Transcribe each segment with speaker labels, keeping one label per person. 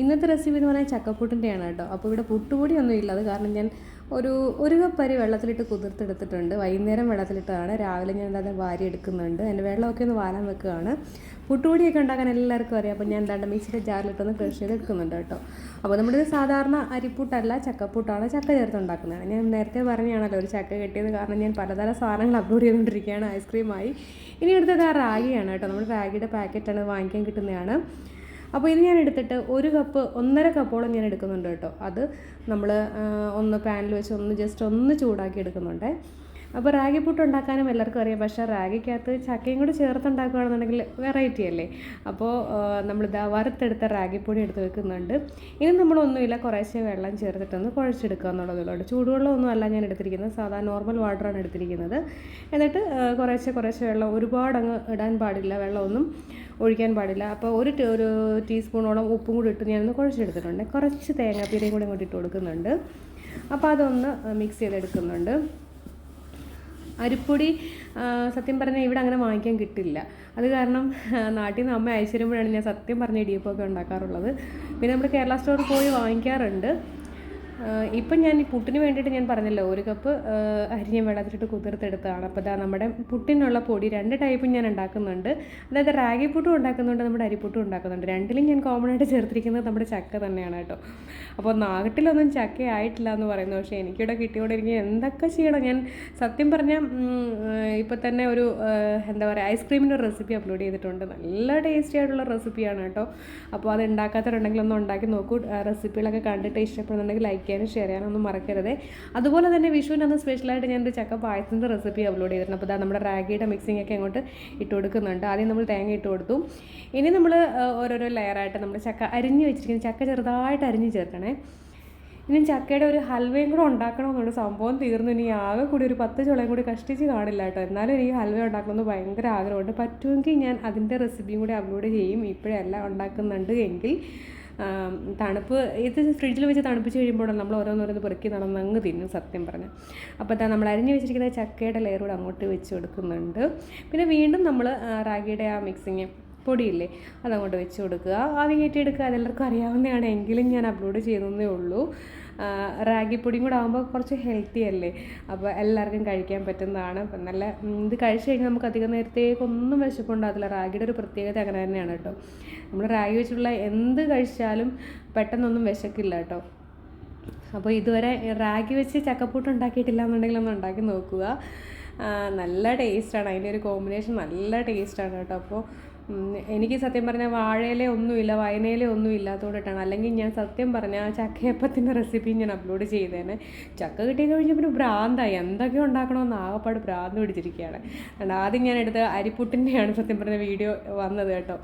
Speaker 1: ഇന്നത്തെ റെസിപ്പി എന്ന് പറഞ്ഞാൽ ചക്കപ്പുട്ടിന്റെയാണ് കേട്ടോ. അപ്പോൾ ഇവിടെ പുട്ടുപൊടി ഒന്നും ഇല്ല അത് കാരണം ഞാൻ ഒരു ഒരു കപ്പ് അരി വെള്ളത്തിലിട്ട് കുതിർത്തെടുത്തിട്ടുണ്ട്. വൈകുന്നേരം വെള്ളത്തിലിട്ടതാണ് രാവിലെ ഞാൻ അത് വാരി എടുക്കുന്നുണ്ട് എന്റെ വെള്ളമൊക്കെ ഒന്ന് വാലാൻ വെക്കുകയാണ്. പുട്ടുപൊടിയൊക്കെ ഉണ്ടാക്കാൻ എല്ലാവർക്കും അറിയാം. അപ്പോൾ ഞാൻ എന്താണ്ട് മിക്സിയുടെ ജാറിലിട്ടൊന്ന് ക്രഷ് ചെയ്ത് എടുക്കുന്നുണ്ട് കേട്ടോ. അപ്പോൾ നമ്മുടെ സാധാരണ അരിപ്പുട്ടല്ല ചക്കപ്പൂട്ടാണ്. ചക്ക ചേർത്ത് ഉണ്ടാക്കുന്നത്. ഞാൻ നേരത്തെ പറഞ്ഞാണല്ലോ ഒരു ചക്ക കിട്ടിയത് കാരണം ഞാൻ പലതരം സാധനങ്ങൾ അപ്ലോഡ് ചെയ്തുകൊണ്ടിരിക്കുകയാണ്. ഐസ്ക്രീമായി. ഇനി അടുത്തത് ആ റാഗിയാണ് കേട്ടോ. നമ്മൾ റാഗിയുടെ പാക്കറ്റാണ് വാങ്ങിക്കാൻ കിട്ടുന്നതാണ്. അപ്പോൾ ഇത് ഞാൻ എടുത്തിട്ട് ഒരു കപ്പ് ഒന്നര കപ്പോളം ഞാൻ എടുക്കുന്നുണ്ട് കേട്ടോ. അത് നമ്മൾ ഒന്ന് പാനിൽ വെച്ച് ഒന്ന് ജസ്റ്റ് ഒന്ന് ചൂടാക്കി എടുക്കുന്നുണ്ട്. അപ്പോൾ റാഗി പുട്ട് ഉണ്ടാക്കാനും എല്ലാവർക്കും അറിയാം. പക്ഷേ റാഗിക്കകത്ത് ചക്കയും കൂടി ചേർത്തുണ്ടാക്കുകയാണെന്നുണ്ടെങ്കിൽ വെറൈറ്റി അല്ലേ? അപ്പോൾ നമ്മളിതാ വറുത്തെടുത്ത റാഗിപ്പൊടി എടുത്ത് വെക്കുന്നുണ്ട്. ഇനി നമ്മളൊന്നുമില്ല കുറേശ്ശെ വെള്ളം ചേർത്തിട്ടൊന്ന് കുഴച്ചെടുക്കുക എന്നുള്ളതുള്ളൂ. ചൂടുവെള്ളമൊന്നും അല്ല ഞാൻ എടുത്തിരിക്കുന്നത്. സാധാ നോർമൽ വാട്ടറാണ് എടുത്തിരിക്കുന്നത്. എന്നിട്ട് കുറേശ്ശെ കുറേശ്ശെ വെള്ളം ഒരുപാട് അങ്ങ് ഇടാൻ പാടില്ല വെള്ളമൊന്നും. ഒഴിക്കാൻ പാടില്ല. അപ്പോൾ ഒരു ഒരു ടീസ്പൂണോളം ഉപ്പും കൂടി ഇട്ട് ഞാനൊന്ന് കുഴച്ചെടുത്തിട്ടുണ്ട്. കുറച്ച് തേങ്ങാപ്പീരയും കൂടി ഇങ്ങോട്ട് ഇട്ട് കൊടുക്കുന്നുണ്ട്. അപ്പോൾ അതൊന്ന് മിക്സ് ചെയ്തെടുക്കുന്നുണ്ട്. അരിപ്പൊടി സത്യം പറഞ്ഞാൽ ഇവിടെ അങ്ങനെ വാങ്ങിക്കാൻ കിട്ടില്ല. അത് കാരണം നാട്ടിൽ നിന്ന് അമ്മ അയച്ചു തരുമ്പോഴാണ് ഞാൻ സത്യം പറഞ്ഞ ഇടിയപ്പമൊക്കെ ഉണ്ടാക്കാറുള്ളത്. പിന്നെ നമ്മൾ കേരള സ്റ്റോറിൽ പോയി വാങ്ങിക്കാറുണ്ട്. ഇപ്പം ഞാൻ ഈ പുട്ടിന് വേണ്ടിയിട്ട് ഞാൻ പറഞ്ഞല്ലോ ഒരു കപ്പ് അരിഞ്ഞ വെള്ളത്തിലിട്ട് കുതിർത്തെടുത്തതാണ്. അപ്പോൾ ഇതാ നമ്മുടെ പുട്ടിനുള്ള പൊടി രണ്ട് ടൈപ്പും ഞാൻ ഉണ്ടാക്കുന്നുണ്ട്. അതായത് റാഗി പുട്ടും ഉണ്ടാക്കുന്നുണ്ട് നമ്മുടെ അരിപ്പുട്ടും ഉണ്ടാക്കുന്നുണ്ട്. രണ്ടിലും ഞാൻ കോമൺ ആയിട്ട് ചേർത്തിരിക്കുന്നത് നമ്മുടെ ചക്ക തന്നെയാണ് കേട്ടോ. അപ്പോൾ നാട്ടിലൊന്നും ചക്ക ആയിട്ടില്ല എന്ന് പറയുന്നു. പക്ഷേ എനിക്കിവിടെ കിട്ടിയോടെ എനിക്ക് എന്തൊക്കെ ചെയ്യണം? ഞാൻ സത്യം പറഞ്ഞാൽ ഇപ്പോൾ തന്നെ ഒരു എന്താ പറയുക ഐസ്ക്രീമിന്റെ റെസിപ്പി അപ്ലോഡ് ചെയ്തിട്ടുണ്ട്. നല്ല ടേസ്റ്റി ആയിട്ടുള്ള റെസിപ്പിയാണ് കേട്ടോ. അപ്പോൾ അത് ഉണ്ടാക്കാത്തവരുണ്ടെങ്കിൽ ഒന്ന് ഉണ്ടാക്കി നോക്കൂ. റെസിപ്പികളൊക്കെ കണ്ടിട്ട് ഇഷ്ടപ്പെടുന്നുണ്ടെങ്കിൽ ലൈക്ക് ചെയ്യാനും ഷെയർ ചെയ്യാനൊന്നും മറക്കരുത്. അതുപോലെ തന്നെ വിഷുവിന് അന്ന് സ്പെഷ്യലായിട്ട് ഞാനൊരു ചക്ക പായസത്തിന്റെ റെസിപ്പി അപ്ലോഡ് ചെയ്തിട്ടുണ്ട്. അപ്പോൾ നമ്മുടെ റാഗിയുടെ മിക്സിംഗ് ഒക്കെ അങ്ങോട്ട് ഇട്ട് കൊടുക്കുന്നുണ്ട്. ആദ്യം നമ്മൾ തേങ്ങ ഇട്ട് കൊടുത്തു. ഇനി നമ്മൾ ഓരോരോ ലെയറായിട്ട് നമ്മൾ ചക്ക അരിഞ്ഞ് വെച്ചിരിക്കുന്ന ചക്ക ചെറുതായിട്ട് അരിഞ്ഞ് ചേർക്കണേ. ഇനി ചക്കയുടെ ഒരു ഹൽവയും കൂടെ ഉണ്ടാക്കണമെന്നുണ്ട് സംഭവം തീർന്നു. ഇനി ആകെ കൂടി ഒരു പത്ത് ചുളയും കൂടി കഷ്ടിച്ച് കാണില്ല കേട്ടോ. എന്നാലും എനിക്ക് ഹൽവ ഉണ്ടാക്കണമെന്ന് ഭയങ്കര ആഗ്രഹമുണ്ട്. പറ്റുമെങ്കിൽ ഞാൻ അതിന്റെ റെസിപ്പിയും കൂടി അപ്ലോഡ് ചെയ്യും. ഇപ്പോഴല്ല ഉണ്ടാക്കുന്നുണ്ട് എങ്കിൽ. തണുപ്പ് ഇത് ഫ്രിഡ്ജിൽ വെച്ച് തണുപ്പിച്ച് കഴിയുമ്പോഴാണ് നമ്മൾ ഓരോന്നോരോന്ന് പെറുക്കി നടന്ന് അങ്ങ് തിന്നും സത്യം പറഞ്ഞാൽ. അപ്പോൾ നമ്മൾ അരിഞ്ഞ് വെച്ചിരിക്കുന്ന ചക്കയുടെ ലെയർ കൂടെ അങ്ങോട്ട് വെച്ച് കൊടുക്കുന്നുണ്ട്. പിന്നെ വീണ്ടും നമ്മൾ റാഗിയുടെ ആ മിക്സിങ് പൊടിയില്ലേ അതങ്ങോട്ട് വെച്ച് കൊടുക്കുക. ആവി കയറ്റിയെടുക്കുക. അതെല്ലാവർക്കും അറിയാവുന്നതാണ്. എങ്കിലും ഞാൻ അപ്ലോഡ് ചെയ്തതേ ഉള്ളൂ. റാഗിപ്പൊടിയും കൂടെ ആകുമ്പോൾ കുറച്ച് ഹെൽത്തി അല്ലേ? അപ്പോൾ എല്ലാവർക്കും കഴിക്കാൻ പറ്റുന്നതാണ്. അപ്പം നല്ല ഇത് കഴിച്ചു കഴിഞ്ഞാൽ നമുക്ക് അധികം നേരത്തേക്കൊന്നും വിശപ്പുണ്ടാകത്തില്ല. റാഗിയുടെ ഒരു പ്രത്യേകത അങ്ങനെ തന്നെയാണ് കേട്ടോ. നമ്മൾ റാഗി വെച്ചുള്ള എന്ത് കഴിച്ചാലും പെട്ടെന്നൊന്നും വിശക്കില്ല കേട്ടോ. അപ്പോൾ ഇതുവരെ റാഗി വെച്ച് ചക്കപ്പൂട്ട് ഉണ്ടാക്കിയിട്ടില്ല എന്നുണ്ടെങ്കിൽ ഒന്ന് ഉണ്ടാക്കി നോക്കുക. നല്ല ടേസ്റ്റാണ് അതിന്റെ ഒരു കോമ്പിനേഷൻ നല്ല ടേസ്റ്റാണ് കേട്ടോ. അപ്പോൾ എനിക്ക് സത്യം പറഞ്ഞാൽ വാഴയിലെ ഒന്നുമില്ല വയനയിലെ ഒന്നും ഇല്ലാത്തതുകൊണ്ടിട്ടാണ് അല്ലെങ്കിൽ ഞാൻ സത്യം പറഞ്ഞാൽ ചക്കയപ്പത്തിന്റെ റെസിപ്പി ഞാൻ അപ്ലോഡ് ചെയ്തേനെ. ചക്ക കിട്ടി കഴിഞ്ഞാൽ പിന്നെ ഭ്രാന്തായി. എന്തൊക്കെ ഉണ്ടാക്കണമെന്ന് ആകപ്പാട് ഭ്രാന്ത് പിടിച്ചിരിക്കുകയാണ്. അതുകൊണ്ട് ആദ്യം ഞാൻ എടുത്ത അരിപ്പുട്ടിന്റെയാണ് സത്യം പറഞ്ഞ വീഡിയോ വന്നത് കേട്ടോ.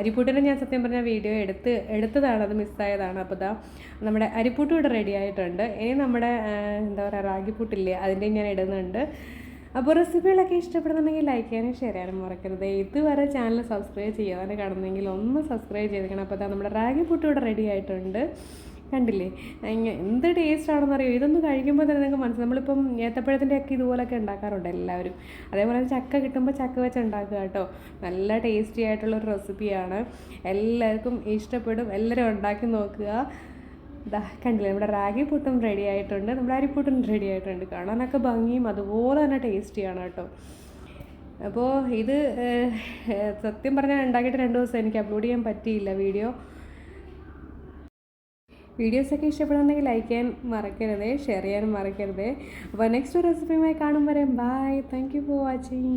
Speaker 1: അരിപ്പുട്ടിന്റെ ഞാൻ സത്യം പറഞ്ഞ വീഡിയോ എടുത്ത് എടുത്തതാണ് അത് മിസ്സായതാണ് അപ്പോൾ ഇതാ നമ്മുടെ അരിപ്പുട്ടും ഇവിടെ റെഡി ആയിട്ടുണ്ട്. ഇനി നമ്മുടെ എന്താ പറയുക റാഗിപ്പുട്ടില്ലേ അതിന്റെയും ഞാൻ ഇടുന്നുണ്ട്. അപ്പോൾ റെസിപ്പികളൊക്കെ ഇഷ്ടപ്പെടുന്നുണ്ടെങ്കിൽ ലൈക്ക് ചെയ്യാനും ഷെയർ ചെയ്യാനും മറക്കരുത്. ഇതുവരെ ചാനൽ സബ്സ്ക്രൈബ് ചെയ്യാതെ കാണുന്നെങ്കിൽ ഒന്ന് സബ്സ്ക്രൈബ് ചെയ്തേക്കണം. അപ്പോൾ നമ്മുടെ റാഗി പുട്ട് ഇവിടെ റെഡി ആയിട്ടുണ്ട്. കണ്ടില്ലേ? എന്ത് ടേസ്റ്റ് ആണെന്ന് അറിയോ ഇതൊന്ന് കഴിക്കുമ്പോൾ തന്നെ നിങ്ങൾക്ക് മനസ്സിലാവും. നമ്മളിപ്പം ഏത്തപ്പഴത്തിന്റെ ഒക്കെ ഇതുപോലൊക്കെ ഉണ്ടാക്കാറുണ്ട് എല്ലാവരും. അതേപോലെ ചക്ക കിട്ടുമ്പോൾ ചക്ക വെച്ച് ഉണ്ടാക്കുക കേട്ടോ. നല്ല ടേസ്റ്റി ആയിട്ടുള്ളൊരു റെസിപ്പിയാണ് എല്ലാവർക്കും ഇഷ്ടപ്പെടും. എല്ലാവരും ഉണ്ടാക്കി നോക്കുക. ഇതാ കണ്ടില്ലേ? നമ്മുടെ റാഗി പുട്ടും റെഡി ആയിട്ടുണ്ട്. നമ്മുടെ അരിപ്പുട്ടും റെഡി ആയിട്ടുണ്ട്. കാണാനൊക്കെ ഭംഗിയും അതുപോലെ തന്നെ ടേസ്റ്റിയാണ് കേട്ടോ. അപ്പോൾ ഇത് സത്യം പറഞ്ഞാൽ ഉണ്ടാക്കിയിട്ട് രണ്ട് ദിവസം എനിക്ക് അപ്ലോഡ് ചെയ്യാൻ പറ്റിയില്ല വീഡിയോ വീഡിയോസൊക്കെ ഇഷ്ടപ്പെടുന്നുണ്ടെങ്കിൽ ലൈക്ക് ചെയ്യാൻ മറക്കരുത് ഷെയർ ചെയ്യാനും മറക്കരുത്. അപ്പോൾ നെക്സ്റ്റ് റെസിപ്പിയുമായി കാണും വരെ. Bye thank you for watching